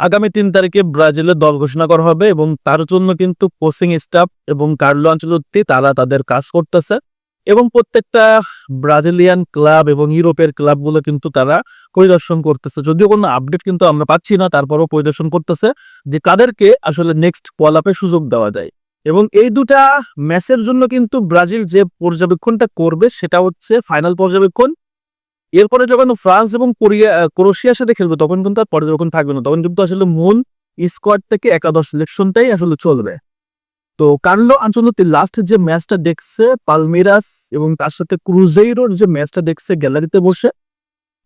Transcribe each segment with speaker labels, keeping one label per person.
Speaker 1: আগামী তিন তারিখে ব্রাজিলের দল ঘোষণা করা হবে এবং তার জন্য কিন্তু কোচিং স্টাফ এবং কার্লো আঞ্চলত্তি তারা তাদের কাজ করতেছে। এবং প্রত্যেকটা ব্রাজিলিয়ান ক্লাব এবং ইউরোপের ক্লাবগুলো কিন্তু তারা পরিদর্শন করতেছে। যদিও কোনো আপডেট কিন্তু আমরা পাচ্ছি না, তারপরও পরিদর্শন করতেছে যে কাদেরকে আসলে নেক্সট পলাপে সুযোগ দেওয়া যায়। এবং এই দুটা ম্যাচের জন্য কিন্তু ব্রাজিল যে পর্যবেক্ষণটা করবে সেটা হচ্ছে ফাইনাল পর্যবেক্ষণ এরপরে যখন ফ্রান্স এবং কোরিয়া আহ, ক্রোয়েশিয়ার সাথে খেলবে তখন কিন্তু আর পর্যবেক্ষণ থাকবে না। তখন কিন্তু আসলে মূল স্কোয়াড থেকে একাদশ সিলেকশনটাই আসলে চলবে। তো কার্লো আঞ্চলতি লাস্ট যে ম্যাচটা দেখছে পালমিরাস এবং তার সাথে ক্রুজেইরোর যে ম্যাচটা দেখছে গ্যালারিতে বসে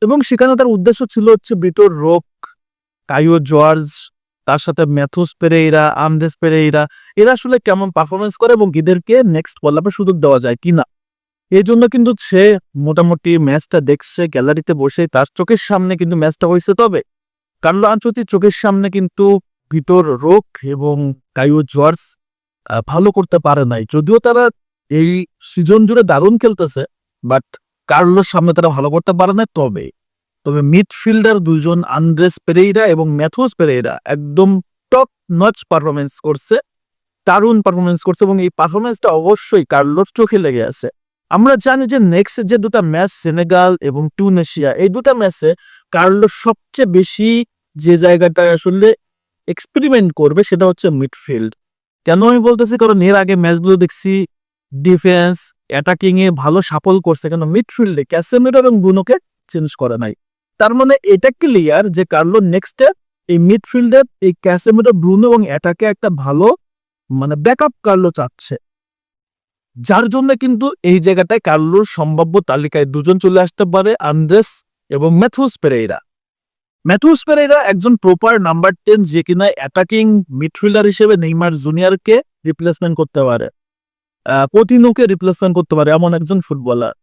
Speaker 1: এবং সেখানে তার উদ্দেশ্য ছিল হচ্ছে বিটোর রোক কাইও জর্জ তার সাথে ম্যাথুস পেরেইরা আমদেস পেরেইরা এরা আসলে কেমন পারফরমেন্স করে এবং এদেরকে নেক্সট পল্লাপে সুযোগ দেওয়া যায় কিনা। এই জন্য কিন্তু সে মোটামুটি ম্যাচটা দেখছে, গ্যালারিতে বসে, তার চোখের সামনে কিন্তু ম্যাচটা হয়েছে তবে। কার্লো আঞ্চতির চোখের সামনে কিন্তু ভিতর রোক এবং কাইও জর্জ ভালো করতে পারে নাই। যদিও তারা এই সিজন জুড়ে দারুণ খেলতেছে, বাট কার্লোর সামনে তারা ভালো করতে পারে না তবে। তবে মিডফিল্ডার দুইজন আন্দ্রেস পেরেইরা এবং ম্যাথুস পেরেইরা একদম টপ নচ পারফরমেন্স করছে, দারুণ পারফরমেন্স করছে এবং এই পারফরমেন্সটা অবশ্যই কার্লোর চোখে লেগে আছে। আমরা জানি যে নেক্সট যে দুটা ম্যাচ সেনেগাল এবং টুনেশিয়া এই দুটা ম্যাচে কার্লো সবচেয়ে বেশি যে জায়গাটায় আসলে এক্সপেরিমেন্ট করবে সেটা হচ্ছে মিডফিল্ড কেন আমি বলতেছি? কারণ এর আগে ম্যাচগুলো দেখছি ডিফেন্স অ্যাটাকিং এ ভালো সাফল করছে, কেন মিডফিল্ডে ক্যাসেমেরো এবং বুনোকে চেঞ্জ করে নাই। তার মানে এটা ক্লিয়ার যে কার্লো নেক্সটে এই মিডফিল্ডের এই ক্যাসেমেরো ব্রুনো এবং অ্যাটাকে একটা ভালো মানে ব্যাকআপ কার্লো চাচ্ছে। যার জন্য কিন্তু এই জায়গাটায় কার্লোর সম্ভাব্য তালিকায় দুজন চলে আসতে পারে, আন্দ্রেস এবং ম্যাথুস পেরেইরা। ম্যাথুস পেরেইরা একজন প্রপার নাম্বার টেন যে কিনা অ্যাটাকিং মিডফিল্ডার হিসেবে নেইমার জুনিয়রকে রিপ্লেসমেন্ট করতে পারে। কোতিনোকে রিপ্লেসমেন্ট করতে পারে এমন একজন ফুটবলার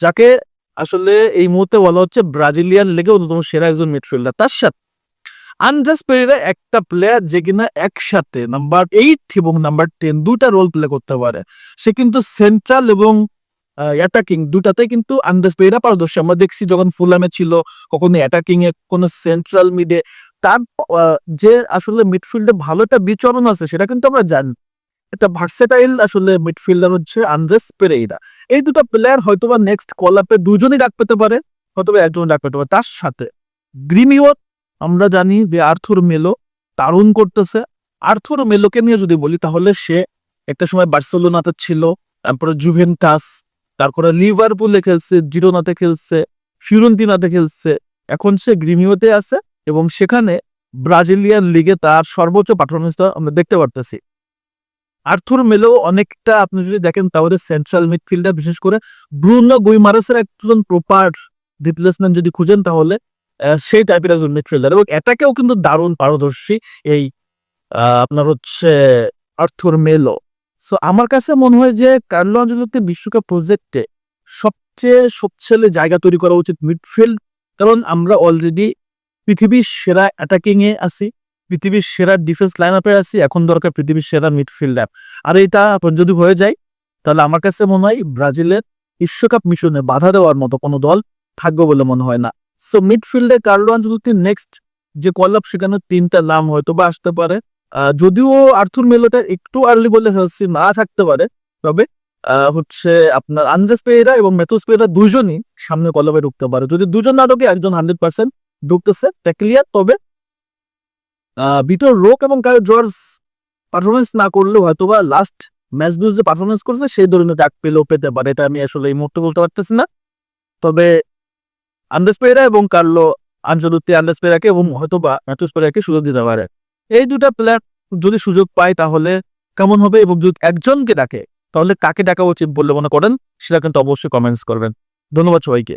Speaker 1: যাকে আসলে এই মুহূর্তে বলা হচ্ছে ব্রাজিলিয়ান লেগে অন্যতম সেরা একজন মিডফিল্ডার তার সাথে আন্দ্রেস পেরেরা একটা প্লেয়ার যে কিনা একসাথে নাম্বার এইট এবং নাম্বার টেন দুটা রোল প্লে করতে পারে। সে কিন্তু সেন্ট্রাল এবং অ্যাটাকিং দুটাতে কিন্তু আন্দ্রেস পেরেরা পারদর্শী। আমরা দেখছি যখন ফুলামে ছিল, কখনো অ্যাটাকিং এ কোনো সেন্ট্রাল মিডে তার যে আসলে মিডফিল্ডে ভালো একটা বিচরণ আছে, সেটা কিন্তু আমরা জানি। একটা ভার্সেটাইল আসলে মিডফিল্ডার হচ্ছে আন্দ্রেস পেরেইরা এই দুটো প্লেয়ার হয়তোবা নেক্সট কল আপে দুজনই ডাক পেতে পারে, হয়তোবা একজন ডাক পেতে পারে। তার সাথে গ্রিমিও আমরা জানি যে আর্থুর মেলো দারুণ করতেছে। আর্থুর মেলোকে নিয়ে যদি বলি, তাহলে সে একটা সময় বার্সেলোনাতে ছিল, তারপরে জুভেন্টাস, তারপরে লিভারপুলে খেলছে, জিরোনাতে খেলছে, ফিউরেন্তিনাতে খেলছে। এখন সে গ্রিমিওতে আছে এবং সেখানে ব্রাজিলিয়ান লিগে তার সর্বোচ্চ পারফরমেন্সটা আমরা দেখতে পারতেছি। আর্থুর মেলো অনেকটা, আপনি যদি দেখেন, তাহলে সেন্ট্রাল মিডফিল্ডার বিশেষ করে ব্রুনো গুইমারেসের একজন প্রপার রিপ্লেসমেন্ট যদি খুঁজেন, তাহলে সেই টাইপের একজন মিডফিল্ডার এবং এটাকেও কিন্তু দারুণ পারদর্শী এই আপনার হচ্ছে আর্থুর মেলো। সো আমার কাছে মনে হয় যে কার্লো আঞ্জেলোতে বিশ্বকাপ প্রজেক্টে সবচেয়ে সচ্ছেলে জায়গা তৈরি করা উচিত মিডফিল্ড কারণ আমরা অলরেডি পৃথিবীর সেরা অ্যাটাকিং এ আছি, পৃথিবীর সেরা ডিফেন্স লাইন আপে আছি, এখন দরকার পৃথিবীর সেরা মিডফিল্ড মিডফিল্ডার আর এটা যদি হয়ে যায়, তাহলে আমার কাছে মনে হয় ব্রাজিলের বিশ্বকাপ মিশনে বাধা দেওয়ার মতো কোনো দল থাকবে বলে মনে হয় না। সো মিডফিল্ডে কার্লো আঞ্জেলোতির নেক্সট যে কলাপ সেখানে তিনটা নাম হয়তো বা আসতে পারে। যদিও আর্থুর মেলোটা একটু আর্লি বলে ফেলছি না থাকতে পারে, তবে হচ্ছে আপনার আন্দ্রেস পেয়েরা এবং মেথুস পেয়েরা দুজনই সামনে কলবে ঢুকতে পারে। যদি দুজন না ঢুকে, একজন হান্ড্রেড পার্সেন্ট ঢুকতেছে তা ক্লিয়ার তবে ভিতর রোক এবং কায়ো জর্জ পারফরমেন্স না করলেও হয়তোবা লাস্ট ম্যাচগুলো যে পারফরমেন্স করছে, সেই ধরনের ডাক পেলেও পেতে পারে। এটা আমি আসলে এই মুহূর্তে বলতে পারতেছি না। তবে আন্ডাস পেরা এবং কার্লো আঞ্চলুত্তি আন্ডাসপেরাকে এবং হয়তোবা ম্যাথুস পেরাকে সুযোগ দিতে পারে। এই দুটা প্লেয়ার যদি সুযোগ পায় তাহলে কেমন হবে এবং যদি একজনকে ডাকে, তাহলে কাকে ডাকা উচিত বলে মনে করেন? সেটা কিন্তু অবশ্যই কমেন্টস করবেন। ধন্যবাদ সবাইকে।